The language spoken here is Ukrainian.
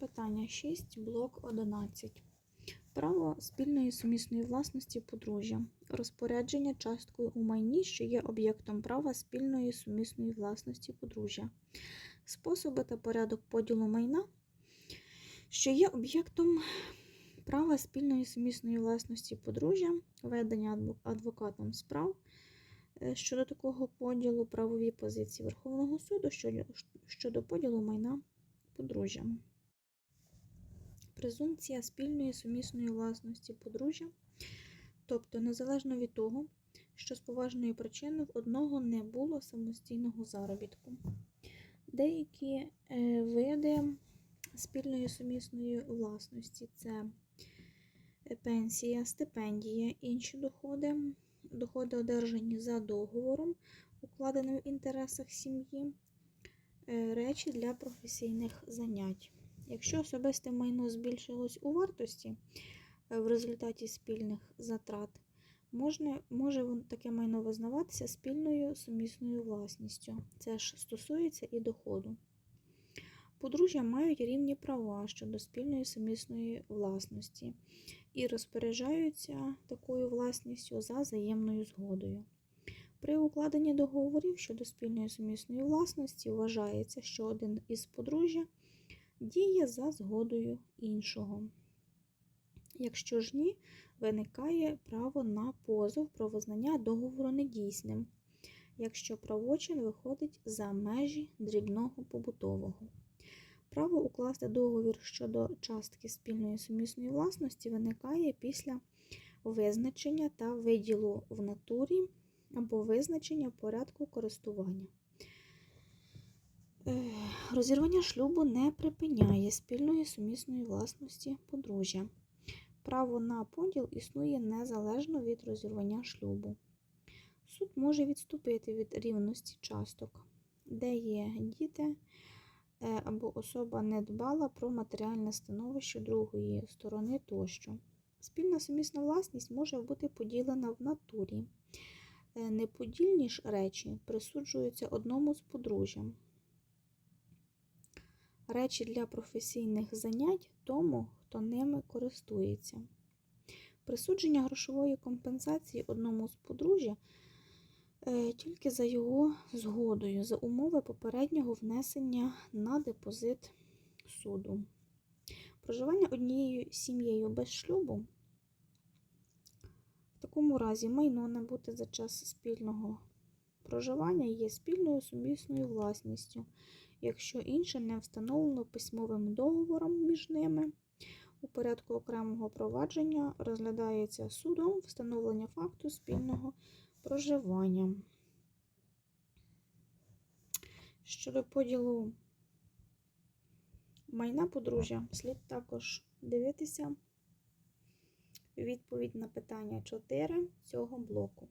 Запитання 6, блок 11. Право спільної сумісної власності подружжя. Розпорядження часткою у майні, що є об'єктом права спільної сумісної власності подружжя. Способи та порядок поділу майна, що є об'єктом права спільної сумісної власності подружжя, ведення адво- адвокатом справ е, щодо такого поділу, правові позиції Верховного суду щодо, поділу майна подружжя. Презумпція спільної сумісної власності подружжя, тобто незалежно від того, що з поважної причини в одного не було самостійного заробітку. Деякі е, види спільної сумісної власності це е, пенсія, стипендія, інші доходи, доходи одержані за договором, укладеним в інтересах сім'ї, е, речі для професійних занять. Якщо особисте майно збільшилось у вартості е, в результаті спільних затрат, можна, може таке майно визнаватися спільною сумісною власністю. Це ж стосується і доходу. Подружжя мають рівні права щодо спільної сумісної власності і розпоряджаються такою власністю за взаємною згодою. При укладенні договорів щодо спільної сумісної власності вважається, що один із подружжя діє за згодою іншого. Якщо ж ні, виникає право на позов про визнання договору недійсним, якщо правочин виходить за межі дрібного побутового. Право укласти договір щодо частки спільної сумісної власності виникає після визначення та виділу в натурі або визначення порядку користування. Е, Розірвання шлюбу не припиняє спільної сумісної власності подружжя. Право на поділ існує незалежно від розірвання шлюбу. Суд може відступити від рівності часток, де є діти е, або особа не дбала про матеріальне становище другої сторони тощо. Спільна сумісна власність може бути поділена в натурі. Е, Неподільні ж речі присуджуються одному з подружжям. Речі для професійних занять тому, хто ними користується. Присудження грошової компенсації одному з подружжя е, тільки за його згодою, за умови попереднього внесення на депозит суду. Проживання однією сім'єю без шлюбу в такому разі майно набуте за час спільного проживання є спільною сумісною власністю, якщо інше не встановлено письмовим договором між ними. У порядку окремого провадження розглядається судом встановлення факту спільного проживання. Щодо поділу майна подружжя, слід також дивитися відповідь на питання 4 цього блоку.